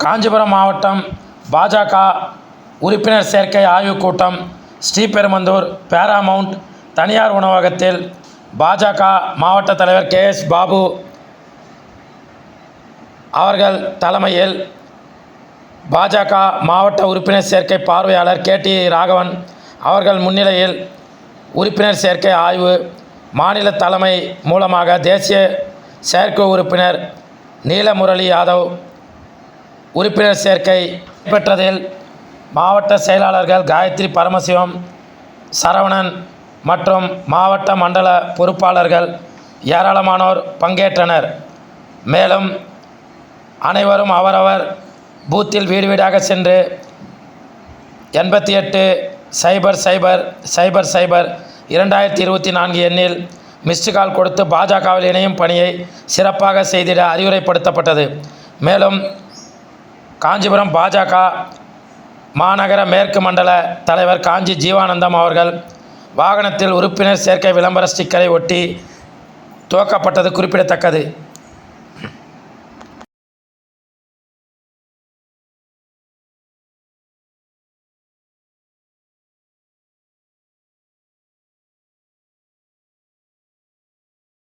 காஞ்சிபுரம் மாவட்டம் பாஜக உறுப்பினர் சேர்க்கை ஆய்வுக் கூட்டம் ஸ்ரீபெருமந்தூர் பேராமவுண்ட் தனியார் உணவகத்தில் பாஜக மாவட்ட தலைவர் கே எஸ் பாபு அவர்கள் தலைமையில் பாஜக மாவட்ட உறுப்பினர் சேர்க்கை பார்வையாளர் கே டி ராகவன் அவர்கள் முன்னிலையில் உறுப்பினர் சேர்க்கை ஆய்வு மாநில தலைமை மூலமாக தேசிய செயற்கை உறுப்பினர் நீலமுரளி யாதவ் உறுப்பினர் சேர்க்கை பெற்றதில் மாவட்ட செயலாளர்கள் காயத்ரி பரமசிவம் சரவணன் மற்றும் மாவட்ட மண்டல பொறுப்பாளர்கள் ஏராளமானோர் பங்கேற்றனர். மேலும் அனைவரும் அவரவர் பூத்தில் வீடு வீடாக சென்று எண்பத்தி எட்டு சைபர் சைபர் சைபர் சைபர் இரண்டாயிரத்தி இருபத்தி நான்கு எண்ணில் மிஸ்டு கால் கொடுத்து பாஜகவில் இணையும் பணியை சிறப்பாக செய்திட அறிவுரைப்படுத்தப்பட்டது. மேலும் காஞ்சிபுரம் பாஜக மாநகர மேற்கு மண்டல தலைவர் காஞ்சி ஜீவானந்தம் அவர்கள் வாகனத்தில் உறுப்பினர் சேர்க்கை விளம்பர ஸ்டிக்கரை ஒட்டி துவக்கப்பட்டது குறிப்பிடத்தக்கது.